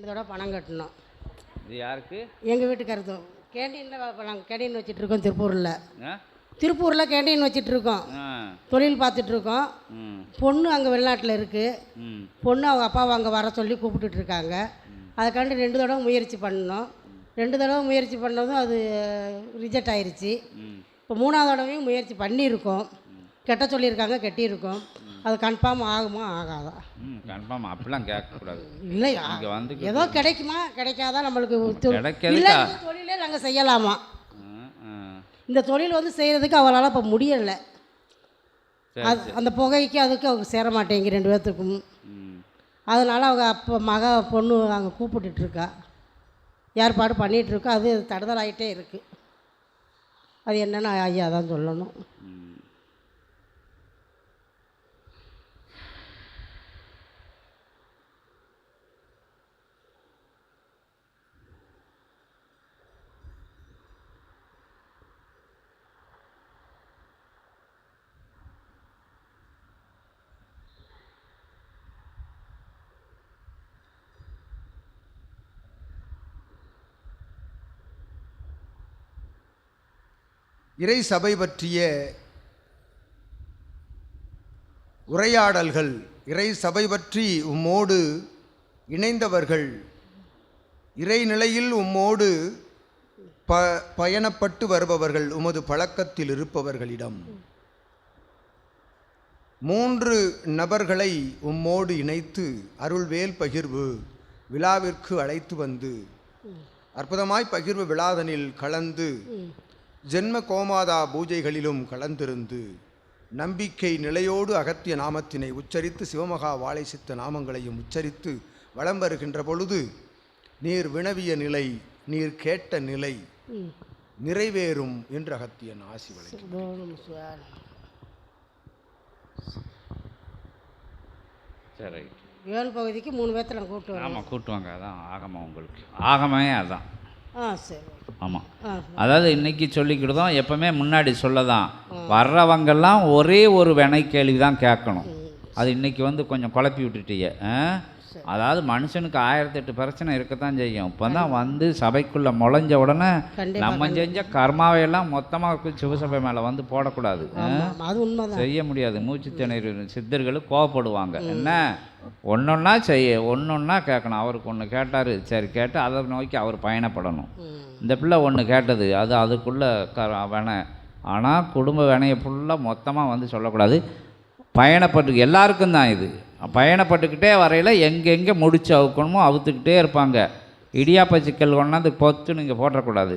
ரெண்டு தடவை பணம் கட்டணும். இது யாருக்கு? எங்கள் வீட்டுக்காரது கேண்டீனில் நாங்கள் கேண்டீன் வச்சுட்டு இருக்கோம் திருப்பூரில் திருப்பூரில் கேண்டீன் வச்சுட்டு இருக்கோம் ஆ. தொழில் பார்த்துட்டு இருக்கோம் ம். பொண்ணு அங்கே வெளிநாட்டில் இருக்குது பொண்ணு அவங்க அப்பாவை அங்கே வர சொல்லி கூப்பிட்டுட்டு இருக்காங்க அதுக்காண்டி ரெண்டு தடவை முயற்சி பண்ணோம் ரெண்டு தடவை முயற்சி பண்ணதும் அது ரிஜெக்ட் ஆயிருச்சு. ம். இப்போ மூணாவது தடவையும் முயற்சி பண்ணியிருக்கோம். கெட்ட சொல்லியிருக்காங்க கெட்டியிருக்கோம். அது கன்ஃபார்ம் ஆகுமா? ஆகாதா? கன்ஃபார்ம். அப்படிலாம் கேட்கக்கூடாது. இல்லை இங்கே வந்து ஏதோ கிடைக்குமா? கிடைக்காதா நம்மளுக்கு தொ- கிடைக்கிறதுக்கா? இல்லை இந்த தொழிலே நாங்கள் செய்யலாமா. இந்த தொழில் வந்து செய்கிறதுக்கு அவளால் இப்போ முடியலை. அது அந்த புகைக்கு அதுக்கு அவங்க சேர மாட்டேங்க ரெண்டு பேர்த்துக்கும். அதனால் அவங்க அப்போ மக பொண்ணு அங்கே கூப்பிட்டுட்டு இருக்கா. ஏற்பாடு பண்ணிகிட்டு இருக்கா. அது தடுதல் ஆகிட்டே இருக்குது அது என்னன்னு ஐயா தான் சொல்லணும். இறை சபை பற்றிய உரையாடல்கள் இறை சபை பற்றி உம்மோடு இணைந்தவர்கள் இறைநிலையில் உம்மோடு ப பயணப்பட்டு வருபவர்கள் உமது பழக்கத்தில் இருப்பவர்களிடம். மூன்று நபர்களை உம்மோடு இணைத்து அருள்வேல் பகிர்வு விழாவிற்கு அழைத்து வந்து அற்புதமாய் பகிர்வு விழாதனில் கலந்து ஜென்ம கோமாதா பூஜைகளிலும் கலந்திருந்து நம்பிக்கை நிலையோடு அகத்திய நாமத்தினை உச்சரித்து சிவமகா வாழை சித்த நாமங்களையும் உச்சரித்து வலம் வருகின்ற பொழுது நீர் வினவிய நிலை நீர் கேட்ட நிலை நிறைவேறும் என்று அகத்தியன் ஆசி வழங்கி சரி. வேல் பகுதிக்கு மூணு பேர்த்த நான் கூப்பிட்டு ஆமாம் கூட்டுவாங்க அதான் ஆகமம் உங்களுக்கு. ஆகமே அதான். ஆ சரி. ஆமாம் அதாவது இன்னைக்கு சொல்லிக்கிட்டுதான் எப்பவுமே முன்னாடி சொல்லதான். வர்றவங்கெல்லாம் ஒரே ஒரு வினை கேள்வி தான் கேட்கணும். அது இன்னைக்கு வந்து கொஞ்சம் குழப்பி விட்டுட்டீங்க? அதாவது மனுஷனுக்கு ஆயிரத்தெட்டு பிரச்சனை இருக்கத்தான் செய்யும். இப்போ தான் வந்து சபைக்குள்ளே முளைஞ்ச உடனே நம்ம செஞ்ச கர்மாவையெல்லாம் மொத்தமாக சிவசபை மேலே வந்து போடக்கூடாது. செய்ய முடியாது. மூச்சு திணறி சித்தர்கள் கோவப்படுவாங்க. என்ன? ஒன்றொன்னா செய்ய ஒன்றொன்னா கேட்கணும். அவருக்கு ஒன்று கேட்டார் சரி கேட்டு அதை நோக்கி அவர் பயணப்படணும். இந்த பிள்ளை ஒன்று கேட்டது அது அதுக்குள்ளே க வினை. ஆனால் குடும்ப வினையை ஃபுல்லாக மொத்தமாக வந்து சொல்லக்கூடாது. பயணப்பட்டு எல்லாருக்கும் தான் இது. பயணப்பட்டுக்கிட்டே வரையில் எங்கெங்கே முடிச்சு அவுக்கணுமோ அவுத்துக்கிட்டே இருப்பாங்க. இடியாப்ப சிக்கல் கொண்டாந்து பொத்து நீங்கள் போட்டக்கூடாது.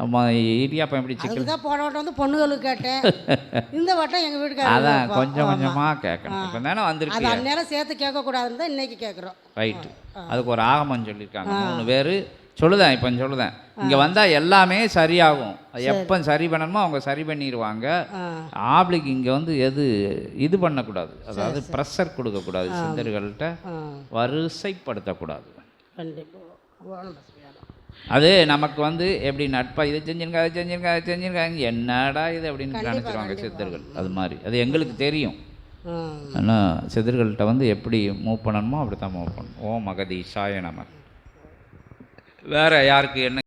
ஆமாம் இடியாப்பம் எப்படி அதுக்கு தான் போன வட்டம் வந்து பொண்ணுகளுக்கு கேட்டேன். இந்த வட்டம் எங்கள் அதான் வீட்டுக்காரங்க கொஞ்சம் கொஞ்சமாக கேட்கணும் இப்போ தானே அது வந்திருக்கு அந்நேரம் சேர்த்து கேட்கக்கூடாதுன்னு தான் இன்னைக்கு கேட்குறோம் ரைட்டு அதுக்கு ஒரு ஆகமம் சொல்லியிருக்காங்க. மூணு பேர். சொல்லுதேன் இப்போ சொல்லுதேன். இங்கே வந்தால் எல்லாமே சரியாகும். எப்போ சரி பண்ணணுமோ அவங்க சரி பண்ணிடுவாங்க ஆ. ஆப்ளிக் இங்கே வந்து எது இது பண்ணக்கூடாது. அதாவது ப்ரெஷர் கொடுக்கக்கூடாது. சிந்தர்கள்ட்ட வரிசைப்படுத்தக்கூடாது. கண்டிப்பாக அது நமக்கு வந்து எப்படி நட்பா இதை செஞ்சிருங்க அதை செஞ்சிருங்க அதை செஞ்சிருக்காங்க என்னடா இது அப்படின்னு நினச்சிருவாங்க சித்தர்கள். அது மாதிரி. அது எங்களுக்கு தெரியும். ஆனால் சித்தர்கள்ட்ட வந்து எப்படி மூவ் பண்ணணுமோ அப்படி தான் மூவ் பண்ணணும். ஓ மகதி சாய நம. வேற யாருக்கு என்ன